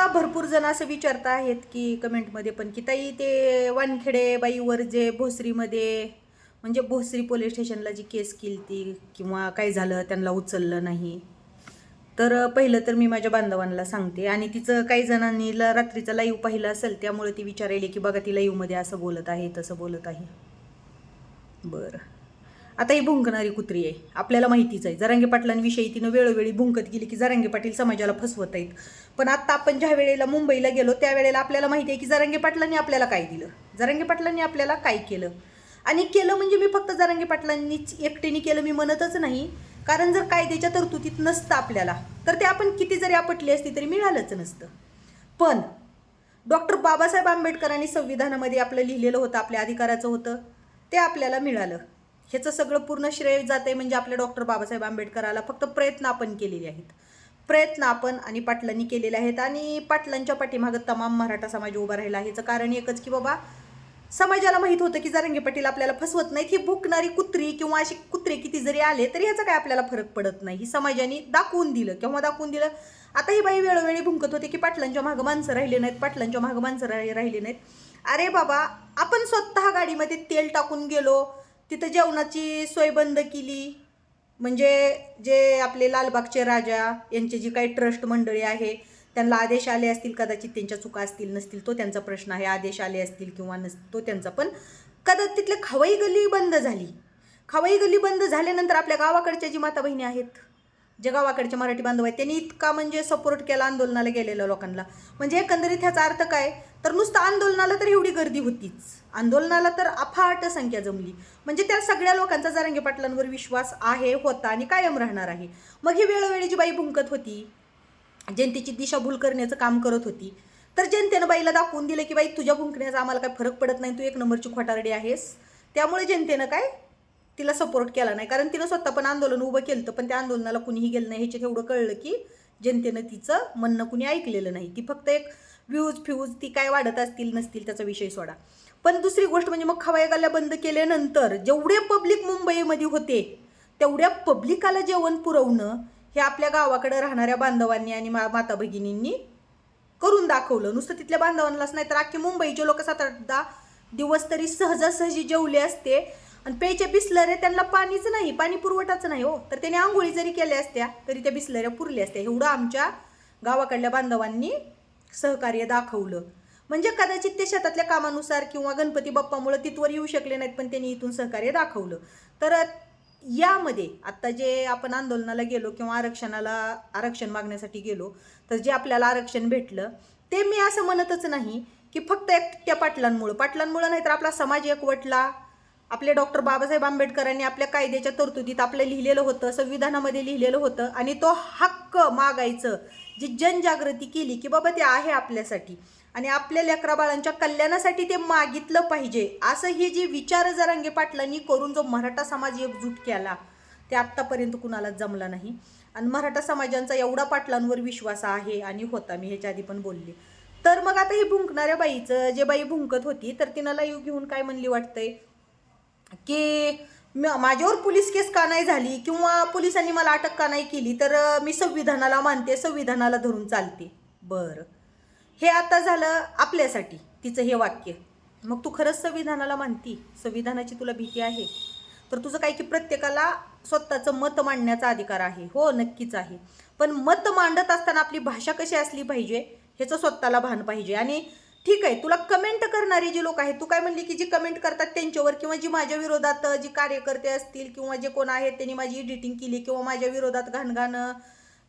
मला भरपूर जण असं विचारता आहेत की कमेंटमध्ये पण की ताई ते वानखेडे बाईवर जे भोसरीमध्ये म्हणजे भोसरी पोलीस स्टेशनला जी केस केली ती किंवा काय झालं त्यांना उचललं नाही. तर पहिलं तर मी माझ्या बांधवांना सांगते आणि तिचं काही जणांनी ल- रात्रीचं लाईव्ह पाहिलं असेल त्यामुळे ती विचारायली की बघा ती लाईव्हमध्ये असं बोलत आहे तसं बोलत आहे. बरं. आता ही भुंकणारी कुत्री आहे. आपल्याला माहितीच आहे. जरांगे पाटलांविषयी तिनं वेळोवेळी भुंकत गेली की जरांगे पाटील समाजाला फसवत आहेत. पण आत्ता आपण ज्या वेळेला मुंबईला गेलो त्यावेळेला आपल्याला माहिती आहे की जरांगे पाटलांनी आपल्याला काय दिलं? जरांगे पाटलांनी आपल्याला काय केलं? आणि केलं म्हणजे मी फक्त जरांगे पाटलांनीच एकटीने केलं मी म्हणतच नाही. कारण जर कायद्याच्या तरतुदीत नसतं आपल्याला तर ते आपण किती जरी आपटली असती तरी मिळालंच नसतं. पण डॉक्टर बाबासाहेब आंबेडकरांनी संविधानामध्ये आपलं लिहिलेलं होतं आपल्या अधिकाराचं होतं ते आपल्याला मिळालं. ह्याचं सगळं पूर्ण श्रेय जाते म्हणजे आपल्या डॉक्टर बाबासाहेब आंबेडकराला. फक्त प्रयत्न आपण केलेले आहेत. प्रयत्न आपण आणि पाटलांनी केलेले आहेत. आणि पाटलांच्या पाठीमागं तमाम मराठा समाज उभा राहिला ह्याचं कारण एकच की बाबा समाजाला माहीत होतं की जरंगे पाटील आपल्याला फसवत नाहीत. ही भुकणारी कुत्री किंवा अशी कुत्रे किती जरी आले तरी ह्याचा काय आपल्याला फरक पडत नाही. ही समाजाने दाखवून दिलं. किंवा दाखवून दिलं? आता ही बाई वेळोवेळी भुंकत होते की पाटलांच्या मागं माणसं राहिले नाहीत. पाटलांच्या मागं माणसं राहिले नाहीत. अरे बाबा आपण स्वतः गाडीमध्ये तेल टाकून गेलो. तिथं जेवणाची सोय बंद केली. म्हणजे जे आपले लालबागचे राजा यांचे जी काही ट्रस्ट मंडळी आहे त्यांना आदेश आले असतील कदाचित त्यांच्या चुका असतील नसतील तो त्यांचा प्रश्न आहे. आदेश आले असतील किंवा नस तो त्यांचा. पण कदाचित तिथले खवाई गल्ली बंद झाली. खवाई गल्ली बंद झाल्यानंतर आपल्या गावाकडच्या जी माता बहिणी आहेत जे गावाकडचे मराठी बांधव आहेत त्यांनी इतका म्हणजे सपोर्ट केला आंदोलनाला गेलेल्या लोकांना. म्हणजे एकंदरीत ह्याचा अर्थ काय? तर नुसतं आंदोलनाला तर एवढी गर्दी होतीच. आंदोलनाला तर अफाट संख्या जमली. म्हणजे त्या सगळ्या लोकांचा जारंगे पाटलांवर विश्वास आहे होता आणि कायम राहणार आहे. मग ही वेळोवेळी जी बाई भुंकत होती जनतेची दिशाभूल करण्याचं काम करत होती तर जनतेनं बाईला दाखवून दिलं की बाई तुझ्या भुंकण्याचा आम्हाला काय फरक पडत नाही तू एक नंबरची खोटारडी आहेस. त्यामुळे जनतेनं काय? तिला सपोर्ट केला नाही. कारण तिनं स्वतः पण आंदोलन उभं केलं तर पण त्या आंदोलनाला कुणीही गेलं नाही. ह्याच्यात एवढं कळलं की जनतेनं तिचं म्हणणं कुणी ऐकलेलं नाही. ती फक्त एक व्ह्यूज फ्यूज ती काय वाढत असतील नसतील त्याचा विषय सोडा. पण दुसरी गोष्ट म्हणजे मग खवाई गाल्या बंद केल्यानंतर जेवढे पब्लिक मुंबईमध्ये होते तेवढ्या पब्लिकाला जेवण पुरवणं हे आपल्या गावाकडे राहणाऱ्या बांधवांनी आणि मा माता भगिनींनी करून दाखवलं. नुसतं तिथल्या बांधवांनाच नाही तर अख्खे मुंबईचे लोक सात आठ दहा दिवस तरी सहजासहजी जेवले असते. आणि प्यायच्या बिसलऱ्या त्यांना पाणीच नाही पाणी पुरवठाच नाही हो. तर त्याने आंघोळी जरी केल्या असत्या तरी त्या बिसलऱ्या पुरल्या असत्या. एवढं आमच्या गावाकडल्या बांधवांनी सहकार्य दाखवलं. म्हणजे कदाचित ते शेतातल्या कामानुसार किंवा गणपती बाप्पामुळं तिथवर येऊ शकले नाहीत पण त्यांनी इथून सहकार्य दाखवलं. तर यामध्ये आत्ता जे आपण आंदोलनाला गेलो किंवा आरक्षणाला आरक्षण मागण्यासाठी गेलो तर जे आपल्याला आरक्षण भेटलं ते मी असं म्हणतच नाही की फक्त एकट्या पाटलांमुळं. पाटलांमुळं नाही तर आपला समाज एकवटला. आपले डॉक्टर बाबासाहेब आंबेडकरांनी आपल्या कायद्याच्या तरतुदीत आपलं लिहिलेलं होतं संविधानामध्ये लिहिलेलं होतं आणि तो हक्क मागायचं जी जनजागृती केली की बाबा ते आहे आपल्यासाठी आणि आपल्या लेकरा बाळांच्या कल्याणासाठी ते मागितलं पाहिजे असं ही जी विचार जरांगे पाटलांनी करून जो मराठा समाज एकजूट केला ते आत्तापर्यंत कुणाला जमला नाही. आणि मराठा समाजांचा एवढा पाटलांवर विश्वास आहे आणि होता मी ह्याच्या आधी पण बोलले. तर मग आता ही भुंकणाऱ्या बाईचं जे बाई भुंकत होती तर तिनाला येऊ घेऊन काय म्हणली वाटतंय? की माझ्यावर पोलीस केस का नाही झाली किंवा पोलिसांनी मला अटक का नाही केली तर मी संविधानाला मानते संविधानाला धरून चालते. बरं. हे आता झालं आपल्यासाठी तिचं हे वाक्य. मग तू खरंच संविधानाला मानती? संविधानाची तुला भीती आहे? तर तुझं काय की प्रत्येकाला स्वतःचं मत मांडण्याचा अधिकार आहे. हो नक्कीच आहे. पण मत मांडत असताना आपली भाषा कशी असली पाहिजे ह्याचं स्वतःला भान पाहिजे. आणि ठीक आहे तुला कमेंट करणारे जे लोक आहेत तू काय म्हणली की जी कमेंट करतात त्यांच्यावर किंवा जी माझ्या विरोधात जी कार्यकर्ते असतील किंवा जे कोण आहेत त्यांनी माझी एडिटिंग केली किंवा माझ्या विरोधात घाणघाण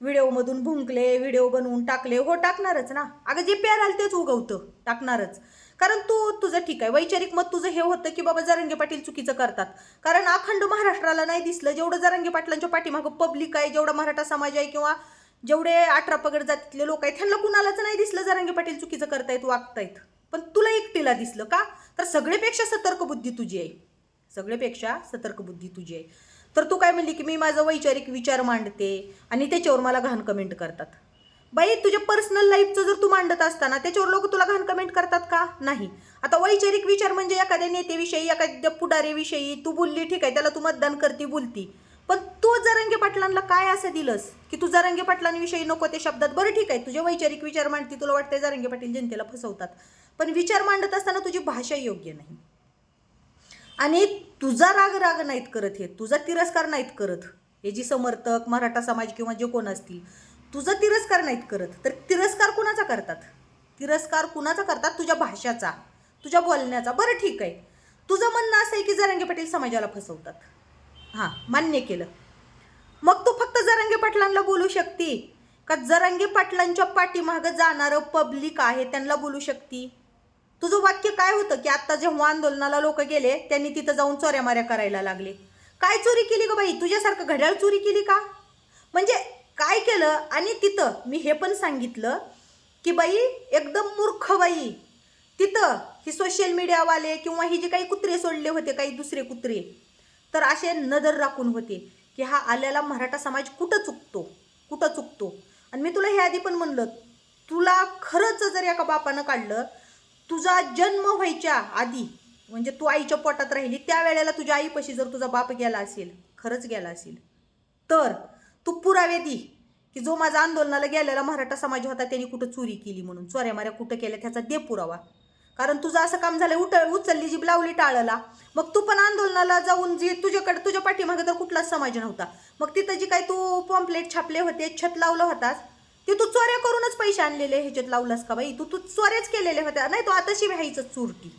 व्हिडिओमधून भुंकले व्हिडिओ बनवून टाकले हो टाकणारच ना. अगं जे प्यार आलं तेच उगवतं टाकणारच. कारण तू तुझं ठीक आहे वैचारिक मत तुझं हे होतं की बाबा जरंगे पाटील चुकीचं करतात. कारण अखंड महाराष्ट्राला नाही दिसलं जेवढं जरंगे पाटलांच्या पाठीमागं पब्लिक आहे जेवढा मराठा समाज आहे किंवा जेवढे अठरा पगड जातीतले लोक आहेत त्यांना कुणालाच नाही दिसलं जरांगे पाटील चुकीचं करतायत वागतायत. पण तुला एकटीला दिसलं का? तर सगळेपेक्षा सतर्क बुद्धी तुझी आहे. सगळेपेक्षा सतर्क बुद्धी तुझी आहे. तर तू काय म्हणली की मी माझा वैचारिक विचार मांडते आणि त्याच्यावर मला घाण कमेंट करतात. बाई तुझ्या पर्सनल लाईफचं जर तू मांडत असताना त्याच्यावर लोक तुला घाण कमेंट करतात का? नाही. आता वैचारिक विचार म्हणजे एखाद्या नेतेविषयी एखाद्या पुढारीविषयी तू बोलली ठीक आहे त्याला तू मतदान करती बोलती. पण तू जरंगे पाटलांना काय असं दिलंस? की तू जरंगे पाटलांविषयी नको ते शब्दात? बरं ठीक आहे तुझे वैचारिक विचार मांडते तुला वाटते जरंगे पाटील जनतेला फसवतात. पण विचार मांडत असताना तुझी भाषा योग्य नाही. आणि तुझा राग राग नाहीत करत हे तुझा तिरस्कार नाहीत करत हे जी समर्थक मराठा समाज किंवा जे कोण असतील तुझा तिरस्कार नाहीत करत. तर तिरस्कार कुणाचा करतात? तिरस्कार कुणाचा करतात? तुझ्या भाषाचा तुझ्या बोलण्याचा. बरं ठीक आहे. तुझं म्हणणं असं आहे की जरंगे पाटील समाजाला फसवतात. हां मान्य केलं. मग तू फक्त जरंगे पाटलांना बोलू शकती? का जरंगे पाटलांच्या पाठीमागं जाणारं पब्लिक आहे त्यांना बोलू शकती? तुझं वाक्य काय होतं की आत्ता जेव्हा आंदोलनाला लोक गेले त्यांनी तिथं जाऊन चोऱ्या माऱ्या करायला लागले. काय चोरी केली का बाई? तुझ्यासारखं घड्याळ चोरी केली का? म्हणजे काय केलं? आणि तिथं मी हे पण सांगितलं की बाई एकदम मूर्ख बाई. तिथं ही सोशल मीडियावाले किंवा ही जे काही कुत्रे सोडले होते काही दुसरे कुत्रे तर असे नजर राखून होते की हा आल्याला मराठा समाज कुठं चुकतो? कुठं चुकतो? आणि मी तुला हे आधी पण म्हणलं तुला खरंच जर एका बापानं काढलं तुझा जन्म व्हायच्या आधी म्हणजे तू आईच्या पोटात राहिली त्यावेळेला तुझ्या आईपाशी जर तुझा बाप गेला असेल खरंच गेला असेल तर तू पुरावे दी की जो माझा आंदोलनाला गेलेला मराठा समाज होता त्यांनी कुठं चोरी केली म्हणून चोऱ्या माऱ्या कुठं केल्या त्याचा दे पुरावा. कारण तुझं असं काम झालं उठ उचलली जी लावली टाळला. मग तू पण आंदोलनाला जाऊन जी तुझ्याकडे तुझ्या पाठीमागे तर कुठलाच समाज नव्हता. मग तिथं जी काही तू पॉम्पलेट छापले होते छत लावलं होतास ते तू चोऱ्या करूनच पैसे आणलेले ह्याच्यात लावलास का बाई? तू तू चोऱ्याच केलेले होत्या नाही तू आताशी व्हायचं चुरटी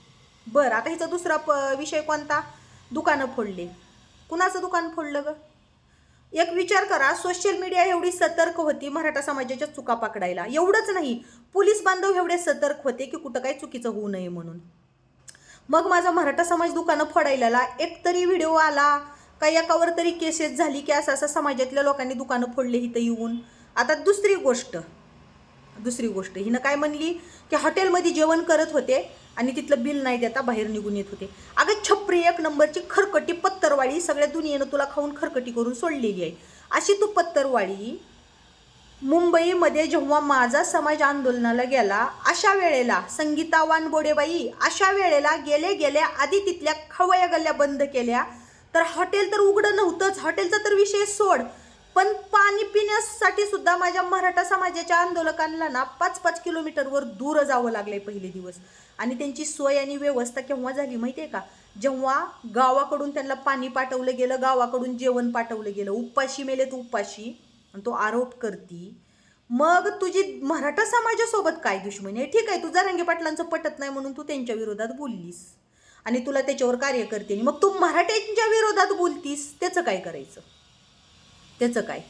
बरं आता हिचा दुसरा प विषय कोणता? दुकानं फोडले. कुणाचं दुकान फोडलं गं? एक विचार करा सोशल मीडिया एवढी सतर्क होती मराठा समाजाच्या चुका पकडायला. एवढंच नाही पोलीस बांधव एवढे सतर्क होते की कुठं काही चुकीचं होऊ नये म्हणून. मग माझा मराठा समाज दुकानं फोडायला एक तरी व्हिडिओ आला का एकावर तरी केसेस झाली की असं असं समाजातल्या लोकांनी दुकानं फोडले इथं येऊन. आता दुसरी गोष्ट दुसरी गोष्ट हिनं काय म्हणली की हॉटेलमध्ये जेवण करत होते आणि तिथलं बिल नाही देता बाहेर निघून येत होते. अगं छपरी एक नंबरची खरकटी पत्तरवाळी सगळ्या दुनियेनं तुला खाऊन खरकटी करून सोडलेली आहे. अशी तू पत्तरवाळी मुंबईमध्ये जेव्हा माझा समाज आंदोलनाला गेला अशा वेळेला संगीता वानबोडेबाई अशा वेळेला गेले गेल्या आधी तिथल्या खवया गल्ल्या बंद केल्या. तर हॉटेल तर उघडं नव्हतंच हॉटेलचा तर विषय सोड. पण पाणी पिण्यासाठी सुद्धा माझ्या मराठा समाजाच्या आंदोलकांना ना पाच पाच किलोमीटरवर दूर जावं लागलंय पहिले दिवस. आणि त्यांची सोय आणि व्यवस्था केव्हा झाली माहिती आहे का? जेव्हा गावाकडून त्यांना पाणी पाठवलं गेलं गावाकडून जेवण पाठवलं गेलं उपाशी मेले तू उपाशी आणि तो आरोप करती मग तुझी मराठा समाजासोबत काय दुश्मनी आहे? ठीक आहे तू जरांगे पाटलांचं पटत नाही म्हणून तू त्यांच्या विरोधात बोललीस. आणि तुला त्याच्यावर कार्य करते मग तू मराठ्यांच्या विरोधात बोलतीस त्याचं काय करायचं? त्याचं काय?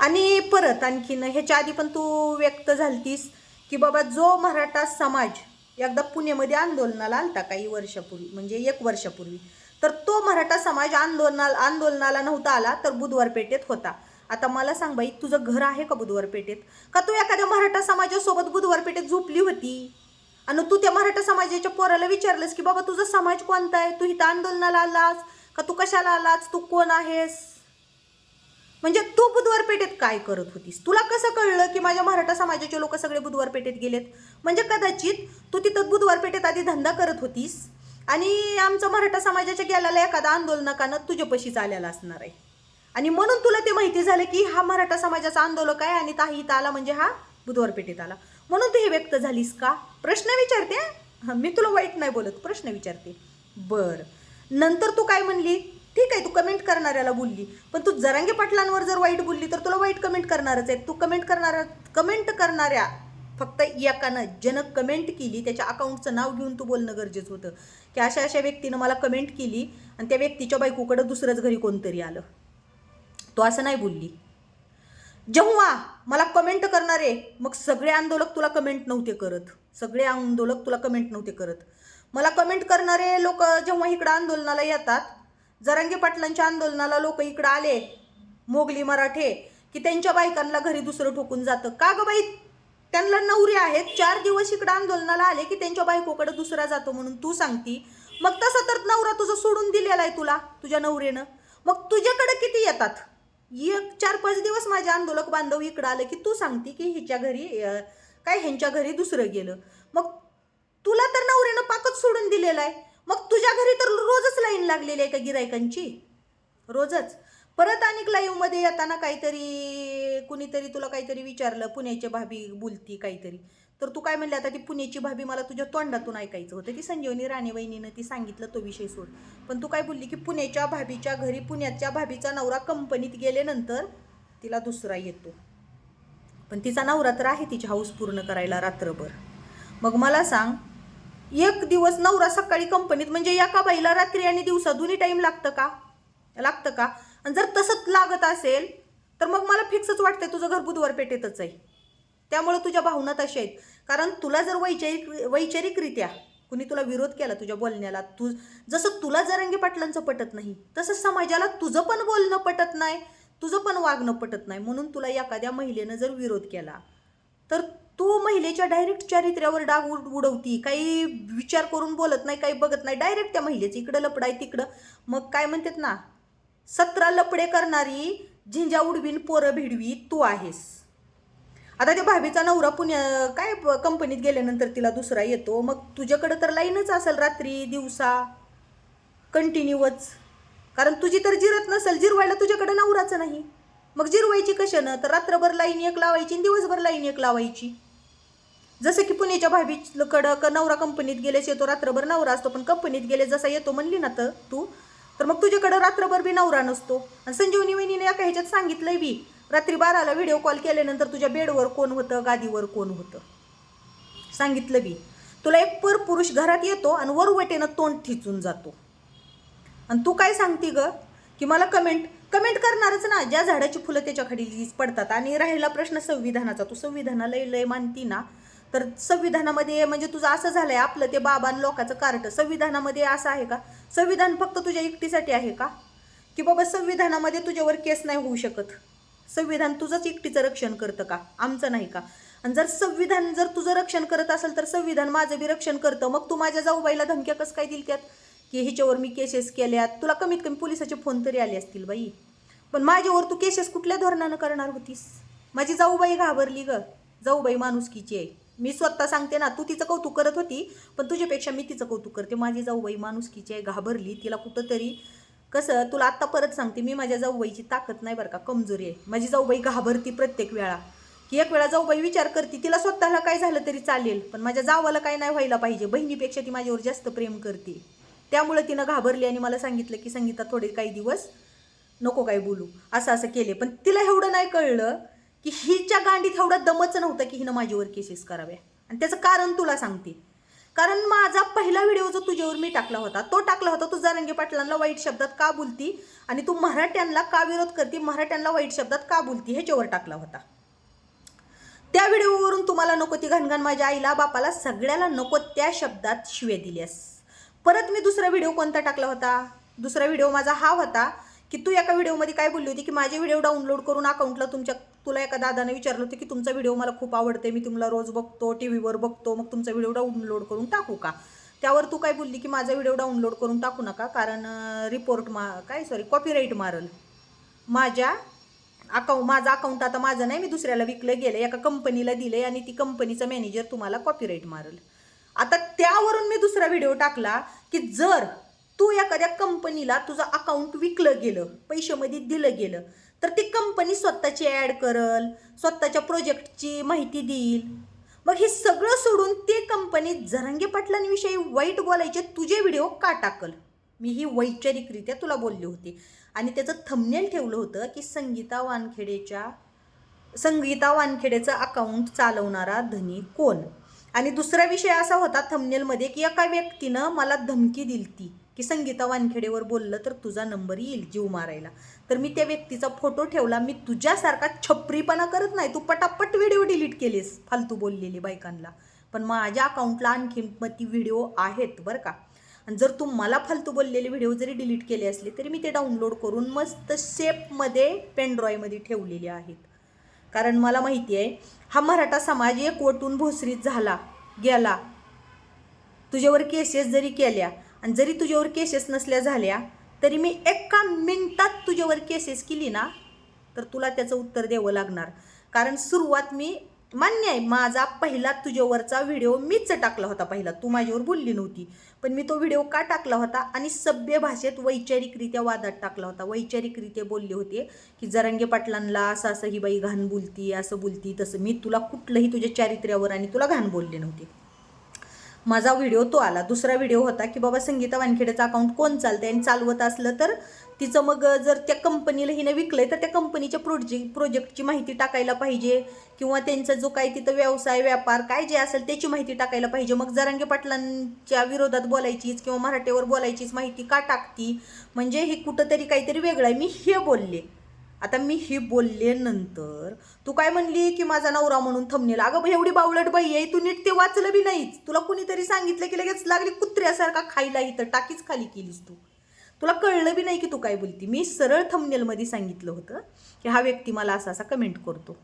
आणि परत आणखीन ह्याच्या आधी पण तू व्यक्त झालतीस की बाबा जो मराठा समाज एकदा पुण्यामध्ये आंदोलनाला आलता काही वर्षापूर्वी म्हणजे एक वर्षापूर्वी तर तो मराठा समाज आंदोलनाला आंदोलनाला नव्हता आला तर बुधवार पेठेत होता. आता मला सांग बाई तुझं घर आहे का बुधवार पेठेत का तू एखाद्या मराठा समाजासोबत बुधवार पेठेत झोपली होती? आणि तू त्या मराठा समाजाच्या पोराला विचारलंस की बाबा तुझा समाज कोणता आहे? तू इथं आंदोलनाला आलास? का तू कशाला आलास? तू कोण आहेस? म्हणजे तू बुधवार पेठेत काय करत होतीस? तुला कसं कळलं की माझ्या मराठा समाजाचे लोक सगळे बुधवार पेठेत गेलेत? म्हणजे कदाचित तू तिथं बुधवार पेठेत आधी धंदा करत होतीस आणि आमचं मराठा समाजाच्या गेलेल्या एखादा आंदोलनकानं तुझ्यापाशीच आलेला असणार आहे. आणि म्हणून तुला ते माहिती झालं की हा मराठा समाजाचा आंदोलक आहे आणि ताही इथं आला म्हणजे हा बुधवार पेठेत आला. म्हणून तू हे व्यक्त झालीस का? प्रश्न विचारते मी तुला वाईट नाही बोलत प्रश्न विचारते. बरं. नंतर तू काय म्हणली? ठीक आहे तू कमेंट करणाऱ्याला बोलली. पण तू जरांगे पाटलांवर जर वाईट बोलली तर तुला वाईट कमेंट करणारच आहे तू कमेंट करणारा कमेंट करणाऱ्या फक्त एकानं ज्यानं कमेंट केली त्याच्या अकाउंटचं नाव घेऊन तू बोलणं गरजेचं होतं. की अशा अशा व्यक्तीनं मला कमेंट केली आणि त्या व्यक्तीच्या बायकोकडं दुसरंच घरी कोणतरी आलं. तो असं नाही बोलली. जेव्हा मला कमेंट करणारे मग सगळे आंदोलक तुला कमेंट नव्हते करत. सगळे आंदोलक तुला कमेंट नव्हते करत. मला कमेंट करणारे लोक जेव्हा इकडं आंदोलनाला येतात जरंगी पाटलांच्या आंदोलनाला लोक इकडं आले. मोगली मराठे की त्यांच्या बायकांना घरी दुसरं ठोकून जातं. का ग बाई? त्यांना नवरे आहेत. चार दिवस इकडं आंदोलनाला आले की त्यांच्या बायकोकडे दुसरा जातो म्हणून तू सांगती. मग तसं तर नवरा तुझं सोडून दिलेला आहे तुला तुझ्या नवरेनं. मग तुझ्याकडे किती येतात? एक चार पाच दिवस माझे आंदोलक बांधव इकडं आलं की तू सांगती की हिच्या घरी काय ह्यांच्या घरी दुसरं गेलं. मग तुला तर नवऱ्यानं पाकच सोडून दिलेलं आहे. मग तुझ्या घरी तर रोजच लाईन लागलेली आहे का गिरायकांची रोजच. परत आणि लाईव्हमध्ये येताना काहीतरी कुणीतरी तुला काहीतरी विचारलं पुण्याची भाभी बोलती काहीतरी. तर तू काय म्हणले आता ती पुण्याची भाभी मला तुझ्या तोंडातून ऐकायचं होतं. ती संजीवनी राणे वहिनीनं ती सांगितलं तो विषय सोड. पण तू काय बोलली की पुण्याच्या भाभीच्या घरी पुण्याच्या भाभीचा नवरा कंपनीत गेल्यानंतर तिला दुसरा येतो. पण तिचा नवरा तर आहे तिची हाऊस पूर्ण करायला रात्रभर. मग मला सांग एक दिवस नवरा सकाळी कंपनीत म्हणजे एका बाईला रात्री आणि दिवसा दोन्ही टाईम लागतं का? लागतं का? आणि जर तसंच लागत असेल तर मग मला फिक्सच वाटतंय तुझं घर बुधवार पेठेतच आहे. त्यामुळं तुझ्या भावना तशा आहेत. कारण तुला जर वैचारिक वैचारिकरित्या कुणी तुला विरोध केला तुझ्या बोलण्याला तू जसं तुला जरंगी पाटलांचं पटत नाही तसं समाजाला तुझं पण बोलणं पटत नाही तुझं पण वागणं पटत नाही. म्हणून तुला एखाद्या महिलेनं जर विरोध केला तर तू महिलेच्या डायरेक्ट चारित्र्यावर डाग उड उडवती. काही विचार करून बोलत नाही काही बघत नाही. डायरेक्ट त्या महिलेचं इकडं लपडाय तिकडं. मग काय म्हणतात ना सतरा लपडे करणारी झिंजा उडवीन पोरं भिडवी तू आहेस. आता त्या भाभीचा नवरा पुण्या काय प- कंपनीत गेल्यानंतर तिला दुसरा येतो. मग तुझ्याकडं तर लाईनच असेल रात्री दिवसा. कंटिन्यूच कारण तुझी तर जिरत नसेल जिरवायला तुझ्याकडे नवराचं नाही. मग जिरवायची कशानं? तर रात्रभर लाईन एक लावायची आणि दिवसभर लाईन एक लावायची. जसं की पुण्याच्या भाभीकडं क नवरा कंपनीत गेलेच येतो रात्रभर नवरा असतो पण कंपनीत गेले जसा येतो म्हणली ना तर तू तर मग तुझ्याकडं रात्रभर बी नवरा नसतो. आणि संजीवनी वहिनीने एका ह्याच्यात सांगितलंय बी रात्री बाराला व्हिडिओ कॉल केल्यानंतर तुझ्या बेडवर कोण होतं गादीवर कोण होतं? सांगितलं बी. तुला एक पर पुरुष घरात येतो आणि वरवटेनं तोंड ठिचून जातो. आणि तू काय सांगती ग? की मला कमेंट कमेंट करणारच ना ज्या झाडाची फुलं त्याच्याखाली पडतात. आणि राहिला प्रश्न संविधानाचा. तू संविधानाला लय मानती ना. तर संविधानामध्ये म्हणजे तुझं असं झालंय आपलं ते बाबान लोकांचं कार्ट संविधानामध्ये असं आहे का? संविधान फक्त तुझ्या एकटीसाठी आहे का? की बाबा संविधानामध्ये तुझ्यावर केस नाही होऊ शकत. संविधान तुझंच एकटीचं रक्षण करतं का? आमचं नाही का? आणि जर संविधान जर तुझं रक्षण करत असेल तर संविधान माझं बी रक्षण करतं. मग तू माझ्या जाऊबाईला धमक्या कसं काय दिल त्यात की हिच्यावर मी केसेस केल्यात. तुला कमीत कमी पोलिसाचे फोन तरी आले असतील बाई. पण माझ्यावर तू केसेस कुठल्या धोरणानं करणार होतीस? माझी जाऊबाई घाबरली ग. जाऊबाई माणुसकीची आहे. मी स्वतः सांगते ना तू तिचं कौतुक करत होती पण तुझ्यापेक्षा मी तिचं कौतुक करते. माझी जाऊबाई माणुसकीची आहे घाबरली तिला कुठंतरी कसं तुला आत्ता परत सांगते मी माझ्या जाऊबाईची ताकद नाही बरं का कमजोरी आहे. माझी जाऊबाई घाबरती प्रत्येक वेळा. की एक वेळा जाऊबाई विचार करते तिला स्वतःला काय झालं तरी चालेल पण माझ्या जावाला काय नाही व्हायला पाहिजे. बहिणीपेक्षा ती माझ्यावर जास्त प्रेम करते. त्यामुळे तिनं घाबरली आणि मला सांगितलं की संगीता थोडे काही दिवस नको काय बोलू. असं असं केले. पण तिला एवढं नाही कळलं की हिच्या गांडीत एवढं दमच नव्हतं की हिनं माझ्यावर केसेस कराव्या आणि त्याचं कारण तुला सांगते. कारण माझा पहिला व्हिडिओ जो तुझ्यावर मी टाकला होता तो टाकला होता तू जारंगे पाटलांना वाईट शब्दात का बोलती? आणि तू मराठ्यांना का विरोध करते? मराठ्यांना वाईट शब्दात का बोलती? ह्याच्यावर टाकला होता. त्या व्हिडिओवरून तुम्हाला नको ती घनघन माझ्या आईला बापाला सगळ्याला नको त्या शब्दात शिवे दिल्यास. परत मी दुसरा व्हिडिओ कोणता टाकला होता? दुसरा व्हिडिओ माझा हा होता की तू एका व्हिडिओमध्ये काय बोलली होती की माझे व्हिडिओ डाउनलोड करून अकाउंटला तुमच्या तुला एका दादाने विचारलं होतं की तुमचा व्हिडिओ मला खूप आवडते मी तुम्हाला रोज बघतो टी व्हीवर बघतो मग तुमचा व्हिडिओ डाउनलोड करून टाकू का? त्यावर तू काय बोलली की माझा व्हिडिओ डाउनलोड करून टाकू नका कारण रिपोर्ट मा काय सॉरी कॉपीराईट मारल. माझ्या अकाउंट माझं अकाउंट आता माझं नाही मी दुसऱ्याला विकलं गेलं एका कंपनीला दिले आणि ती कंपनीचा मॅनेजर तुम्हाला कॉपीराईट मारल. आता त्यावरून मी दुसरा व्हिडिओ टाकला की जर तू एखाद्या कंपनीला तुझं अकाउंट विकलं गेलं पैशामध्ये दिलं गेलं तर ती कंपनी स्वतःची ॲड करल स्वतःच्या प्रोजेक्टची माहिती देईल. मग हे सगळं सोडून ते कंपनी जरांगे पाटलांविषयी वाईट बोलायचे तुझे व्हिडिओ का टाकल? मी ही वैचारिकरित्या तुला बोलली होती. आणि त्याचं थमनेल ठेवलं होतं की संगीता वानखेडेच्या संगीता वानखेडेचं अकाउंट चालवणारा धनी कोण? आणि दुसरा विषय असा होता थमनेलमध्ये की एका व्यक्तीनं मला धमकी दिली ती की संगीता वानखेडेवर बोललं तर तुझा नंबर येईल जीव मारायला. तर मी त्या व्यक्तीचा फोटो ठेवला. मी तुझ्यासारखा छपरीपणा करत नाही. तू पटापट व्हिडिओ डिलीट केलीस फालतू बोललेली बायकांना. पण माझ्या अकाउंटला आणखी मग ती व्हिडिओ आहेत बरं का. आणि जर तू मला फालतू बोललेले व्हिडिओ जरी डिलीट केले असले तरी मी ते डाउनलोड करून मस्त शेपमध्ये पेनड्रॉयमध्ये ठेवलेले आहेत. कारण मला माहिती आहे हा मराठा समाज एकवटून भोसरीत झाला गेला. तुझ्यावर केसेस जरी केल्या आणि जरी तुझ्यावर केसेस नसल्या झाल्या तरी मी एका मिनटात तुझ्यावर केसेस केली ना तर तुला त्याचं उत्तर द्यावं लागणार. कारण सुरुवात मी मान्य आहे माझा पहिला तुझ्यावरचा व्हिडिओ मीच टाकला होता पहिला. तू माझ्यावर बोलली नव्हती. पण मी तो व्हिडिओ का टाकला होता? आणि सभ्य भाषेत वैचारिकरित्या वादात टाकला होता. वैचारिकरित्या बोलले होते की जरंगे पाटलांना असं असं ही बाई घाण बोलती असं बोलती तसं. मी तुला कुठलंही तुझ्या चारित्र्यावर आणि तुला घाण बोलले नव्हते. माझा व्हिडिओ तो आला. दुसरा व्हिडिओ होता की बाबा संगीता वानखेडेचं अकाउंट कोण चालते आणि चालवत असलं तर तिचं मग जर त्या कंपनीला हिनं विकलंय तर त्या कंपनीच्या प्रोजे प्रोजेक्टची माहिती टाकायला पाहिजे. किंवा त्यांचा जो काही तिथं व्यवसाय व्यापार काय जे असेल त्याची माहिती टाकायला पाहिजे. मग जरांगे पाटलांच्या विरोधात बोलायचीच किंवा मराठीवर बोलायचीच माहिती का टाकती? म्हणजे हे कुठंतरी काहीतरी वेगळं आहे. मी हे बोलले. आता मी ही बोलले नंतर तू काय म्हणली की माझा नवरा म्हणून थंबनेल अगं बाई, एवढी बावलट बाई आहे तू नीट ते वाचलं बी नाहीच. तुला कुणीतरी सांगितलं की लगेच लागली कुत्र्यासारखा खायला इथं टाकीच खाली केलीस तू. तुला कळलं बी नाही की तू काय बोलती. मी सरळ थंबनेलमध्ये सांगितलं होतं की हा व्यक्ती मला असा असा कमेंट करतो.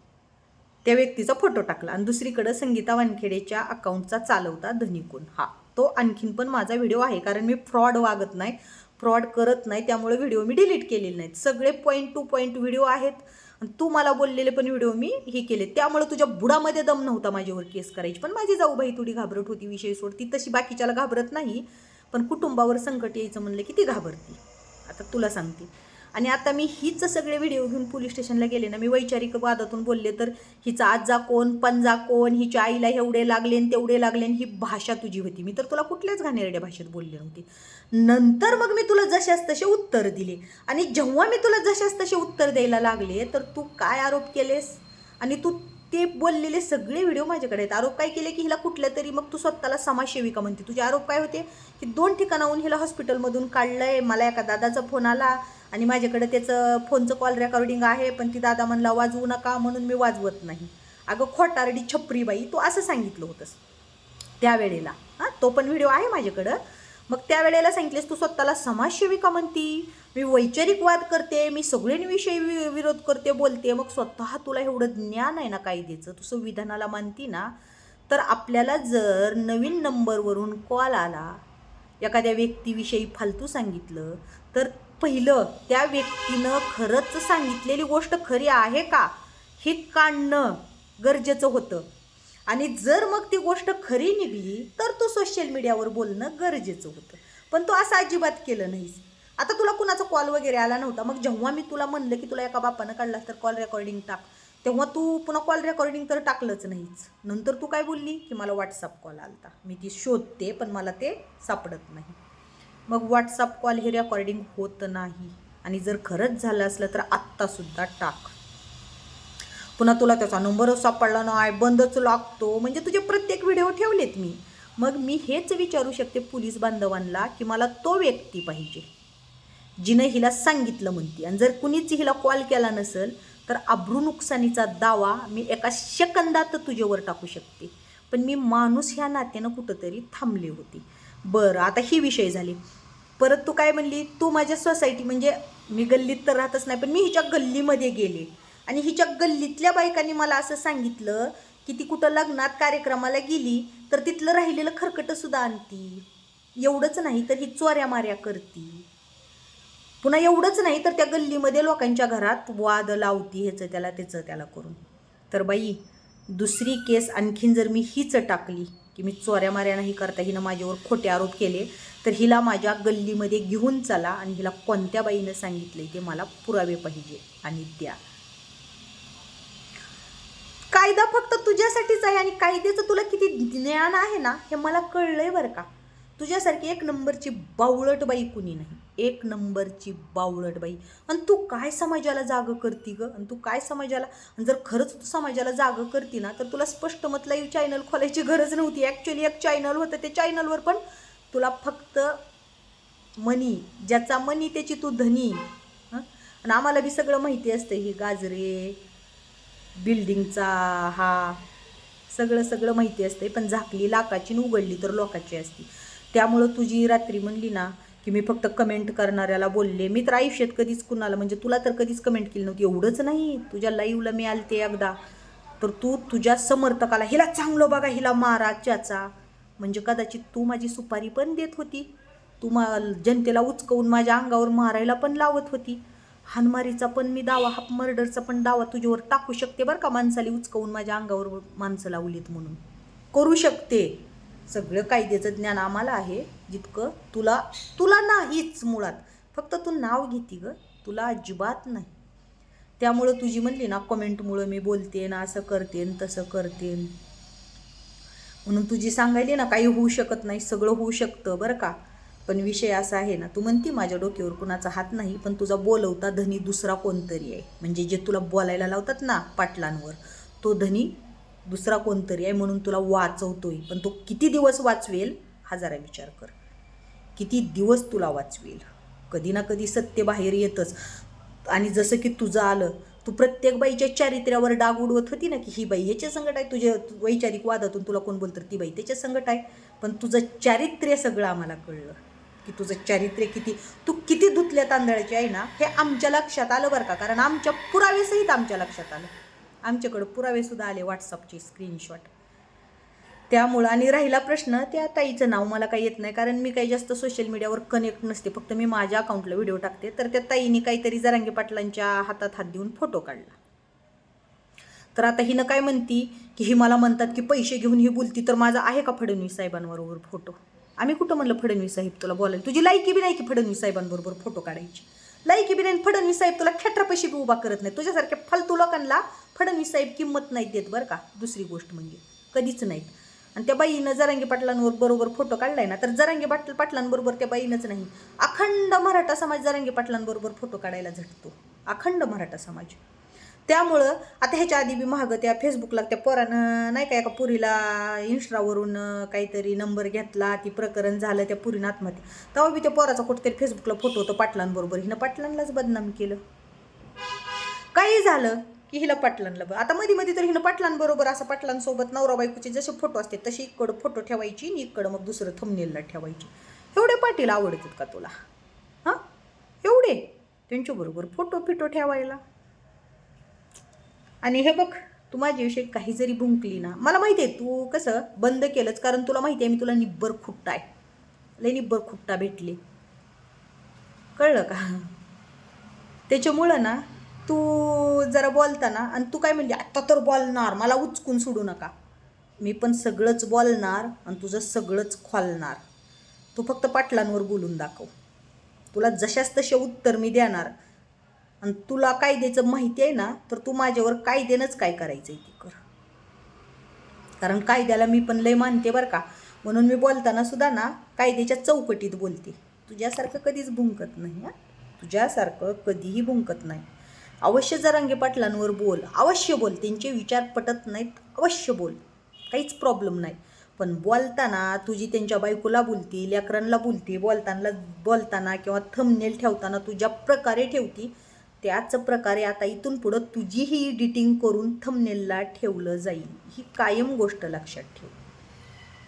त्या व्यक्तीचा फोटो टाकला आणि दुसरीकडं संगीता वानखेडेच्या अकाउंटचा चालवता धनिकोन. हा तो आणखीन पण माझा व्हिडिओ आहे कारण मी फ्रॉड वागत नाही. फ्रॉड करत नाही त्यामुळे व्हिडिओ मी डिलीट केलेले नाहीत. सगळे पॉईंट टू पॉईंट व्हिडिओ आहेत. तू मला बोललेले पण व्हिडिओ मी हे केले त्यामुळे तुझ्या बुडामध्ये दम नव्हता माझ्यावर केस करायची. पण माझी जाऊबाई थोडी घाबरट होती विषय सोड ती तशी बाकीच्याला घाबरत नाही पण कुटुंबावर संकट यायचं म्हणलं की ती घाबरती. आता तुला सांगते. आणि आता मी हीच सगळे व्हिडिओ घेऊन पोलीस स्टेशनला गेले ना मी वैचारिक वादातून बोलले तर हिचा आजा कोण पंजा कोण हिच्या आईला एवढे लागले तेवढे लागले ही भाषा तुझी होती. मी तर तुला कुठल्याच घाणेरड्या भाषेत बोलले नव्हते. नंतर मग मी तुला जशास तसे उत्तर दिले. आणि जेव्हा मी तुला जशास तसे उत्तर द्यायला लागले तर तू काय आरोप केलेस? आणि तू ते बोललेले सगळे व्हिडिओ माझ्याकडे आहेत. आरोप काय केले की हिला कुठल्या तरी मग तू स्वतःला समाजसेविका म्हणते. तुझे आरोप काय होते? की दोन ठिकाणाहून हिला हॉस्पिटलमधून काढलंय. मला एका दादाचा फोन आला. आणि माझ्याकडे त्याचं फोनचं कॉल रेकॉर्डिंग आहे पण ती दादा म्हणला वाजवू नका म्हणून मी वाजवत नाही. अगं खोटारडी छपरी बाई तू असं सांगितलं होतंस. त्यावेळेला हां तो पण व्हिडिओ आहे माझ्याकडं. मग त्यावेळेला सांगितलेस तू स्वतःला समाजसेविका म्हणती. मी वैचारिक वाद करते मी सगळ्यांविषयी वि विरोध करते बोलते. मग स्वतः तुला एवढं ज्ञान आहे ना कायद्याचं तू संविधानाला मानती ना? तर आपल्याला जर नवीन नंबरवरून कॉल आला एखाद्या व्यक्तीविषयी फालतू सांगितलं तर पहिलं त्या व्यक्तीनं खरंच सांगितलेली गोष्ट खरी आहे का? हे काढणं गरजेचं होतं. आणि जर मग ती गोष्ट खरी निघली तर तू सोशल मीडियावर बोलणं गरजेचं होतं. पण तू असं अजिबात केलं नाहीस. आता तुला कुणाचा कॉल वगैरे आला नव्हता. मग जेव्हा मी तुला म्हणलं की तुला एका बापानं काढला तर कॉल रेकॉर्डिंग टाक. तेव्हा तू पुन्हा कॉल रेकॉर्डिंग तर टाकलंच नाहीच नंतर तू काय बोलली? की मला व्हॉट्सअप कॉल आला मी ती शोधते पण मला ते सापडत नाही. मग व्हॉट्सअप कॉल हे रेकॉर्डिंग होत नाही. आणि जर खरंच झालं असलं तर आत्तासुद्धा टाक. पुन्हा तुला त्याचा नंबरच सापडला नाही बंदच लागतो. म्हणजे तुझे प्रत्येक व्हिडिओ ठेवलेत मी. मग मी हेच विचारू शकते पोलीस बांधवांना की मला तो व्यक्ती पाहिजे. जिनं हिला सांगितलं म्हणते. आणि जर कुणीच हिला कॉल केला नसेल तर अब्रू नुकसानीचा दावा मी एका सेकंदात तुझ्यावर टाकू शकते. पण मी माणूस ह्या नात्यानं कुठंतरी थांबले होते. बरं आता ही विषय झाली. परत तू काय म्हणली? तू माझ्या सोसायटी म्हणजे मी गल्लीत तर राहतच नाही पण मी हिच्या गल्लीमध्ये गेले. आणि हिच्या गल्लीतल्या बायकांनी मला असं सांगितलं की ती कुठं लग्नात कार्यक्रमाला गेली तर तिथलं राहिलेलं खरकटंसुद्धा आणती. एवढंच नाही तर ही चोऱ्या माऱ्या करती. पुन्हा एवढंच नाही तर त्या गल्लीमध्ये लोकांच्या घरात वाद लावती ह्याचं त्याला त्याचं त्याला करून. तर बाई दुसरी केस आणखीन जर मी हीच टाकली की मी चोऱ्या माऱ्या नाही करता हिनं माझ्यावर खोटे आरोप केले. तर हिला माझ्या गल्लीमध्ये घेऊन चला आणि हिला कोणत्या बाईनं सांगितले ते मला पुरावे पाहिजे आणि द्या. कायदा फक्त तुझ्यासाठीच आहे आणि कायद्याचं तुला किती ज्ञान आहे ना हे मला कळलंय बरं का? तुझ्यासारखी एक नंबरची बावळट बाई कुणी नाही. एक नंबरची बावळट बाई. आणि तू काय समाजाला जागं करती ग? आणि तू काय समाजाला? आणि जर खरंच तू समाजाला जागं करती ना तर तुला स्पष्ट मत लाईव्ह चॅनल खोलायची गरज नव्हती. ॲक्च्युली एक चॅनल होतं ते चॅनलवर पण तुला फक्त मनी ज्याचा मनी त्याची तू धनी. हं? आणि आम्हाला बी सगळं माहिती असतं ही गाजरे बिल्डिंगचा हा सगळं सगळं माहिती असते पण झाकली लाखाची न उघडली तर लोकाची असती. त्यामुळं तुझी रात्री म्हणली ना की मी फक्त कमेंट करणाऱ्याला बोलले. मी तर आयुष्यात कधीच कुणाला म्हणजे तुला तर कधीच कमेंट केली नव्हती. एवढंच नाही. तुझ्या लाईव्हला मी आलते एकदा. तर तू तुझ्या समर्थकाला हिला चांगलं बघा हिला मारा च्याचा म्हणजे कदाचित तू माझी सुपारी पण देत होती. तू मा जनतेला उचकवून माझ्या अंगावर मारायला पण लावत होती. हानमारीचा पण मी दावा हाफ मर्डरचा पण दावा तुझ्यावर टाकू शकते बरं का माणसाली उचकवून माझ्या अंगावर माणसं लावलीत म्हणून. करू शकते. सगळं कायद्याचं ज्ञान आम्हाला आहे. जितकं तुला तुला नाहीच मुळात. फक्त तू नाव घेते ग. तुला अजिबात नाही. त्यामुळं तुझी म्हणली ना कमेंटमुळं मी बोलते ना असं करते तसं करते म्हणून तुझी सांगायली ना काही होऊ शकत नाही सगळं होऊ शकतं बरं का? पण विषय असा आहे ना तू म्हणती माझ्या डोक्यावर कुणाचा हात नाही पण तुझा बोलवता धनी दुसरा कोणतरी आहे. म्हणजे जे तुला बोलायला लावतात ना पाटलांवर तो धनी दुसरा कोणतरी आहे म्हणून तुला वाचवतोय. पण तो किती दिवस वाचवेल? हा जरा विचार कर. किती दिवस तुला वाचवेल? कधी ना कधी सत्य बाहेर येतच. आणि जसं की तुझं आलं तू प्रत्येक बाईच्या चारित्र्यावर डाग उडवत होती ना की ही बाई ह्याच्या संकट आहे तुझ्या वैचारिक वादातून तुला कोण बोलतं? ती बाई त्याच्या संकट आहे. पण तुझं चारित्र्य सगळं आम्हाला कळलं की तुझं चारित्र्य किती तू किती धुतल्या तांदळाची आहे ना हे आमच्या लक्षात आलं बरं का? कारण आमच्या पुराव्यासहित आमच्या लक्षात आलं. आमच्याकडं पुरावेसुद्धा आले व्हॉट्सअपचे स्क्रीनशॉट त्यामुळं आणि राहिला प्रश्न त्या ताईचं नाव मला काही येत नाही कारण मी काही जास्त सोशल मीडियावर कनेक्ट नसते. फक्त मी माझ्या अकाउंटला व्हिडिओ टाकते. तर त्या ताईने काहीतरी जरांगे पाटलांच्या हातात हात देऊन फोटो काढला. तर आता हिनं काय म्हणती की ही मला म्हणतात की पैसे घेऊन ही बोलती तर माझा आहे का फडणवीस साहेबांबरोबर फोटो आम्ही कुठं म्हणलं फडणवीस साहेब तुला बोलायला? तुझी लायकी बी नाही की फडणवीस साहेबांबरोबर फोटो काढायची. लायकी बिरेन फडणवीस साहेब तुला खेटरापैशी बी उभा करत नाही तुझ्यासारख्या फालतू लोकांना फडणवीस साहेब किंमत नाही देत बरं का. दुसरी गोष्ट म्हणजे कधीच नाहीत. आणि त्या बाईनं जरांगी पाटलांवर बरोबर फोटो काढलाय ना तर जरांगी पाटल पाटलांबरोबर त्या बाईनंच नाही. अखंड मराठा समाज जरांगी पाटलांबरोबर फोटो काढायला झटतो. अखंड मराठा समाज. त्यामुळं आता ह्याच्या आधी बी महाग त्या फेसबुकला त्या पोरानं नाही का एका पुरीला इन्स्टावरून काहीतरी नंबर घेतला ती प्रकरण झालं त्या पुरीनं आत्महत्या तेव्हा बी त्या पोराचा कुठेतरी फेसबुकला फोटो होतो पाटलांबरोबर. हिनं पाटलांनाच बदनाम केलं. काही झालं की हिला पाटलांना बघ आता मध्ये मध्ये तर हिनं पाटलांबरोबर असं पाटलांसोबत नवरा बायकोचे जसे फोटो असते तसे इकडं फोटो ठेवायची आणि इकडं मग दुसरं थंबनेलला ठेवायची. एवढे पाटील आवडतात का तुला? हां? एवढे? त्यांच्याबरोबर फोटो फिटो ठेवायला. आणि हे बघ तू माझ्याविषयी काही जरी भुंकली ना मला माहिती आहे तू कसं बंद केलंच कारण तुला माहिती आहे मी तुला निब्बर खुट्टा आहे. लय निब्बर खुट्टा भेटली. कळलं का? त्याच्यामुळं ना तू जरा बोलताना आणि तू काय म्हणजे आत्ता तर बोलणार मला उचकून सोडू नका. मी पण सगळंच बोलणार आणि तुझं सगळंच खोलणार. तू फक्त पाटलांवर बोलून दाखव. तुला जशाच तसे उत्तर मी देणार आणि तुला कायद्याचं माहिती आहे ना तर तू माझ्यावर कायद्यानंच काय करायचं आहे ते कर. कारण कायद्याला मी पण लय मानते बरं का. म्हणून मी बोलताना सुद्धा ना कायद्याच्या चौकटीत बोलते. तुझ्यासारखं कधीच भुंकत नाही हां. तुझ्यासारखं कधीही भुंकत नाही. अवश्य जरांगे पाटलांवर बोल. अवश्य बोल. त्यांचे विचार पटत नाहीत. अवश्य बोल. काहीच प्रॉब्लेम नाही. पण बोलताना तुझी त्यांच्या बायकोला बोलती लेकरांना बोलती. बोलताना बोलताना किंवा थंबनेल ठेवताना तुझ्या प्रकारे ठेवती. त्याच प्रकारे आता इथून पुढं तुझीही एडिटिंग करून थंबनेलला ठेवलं जाईल. ही कायम गोष्ट लक्षात ठेव.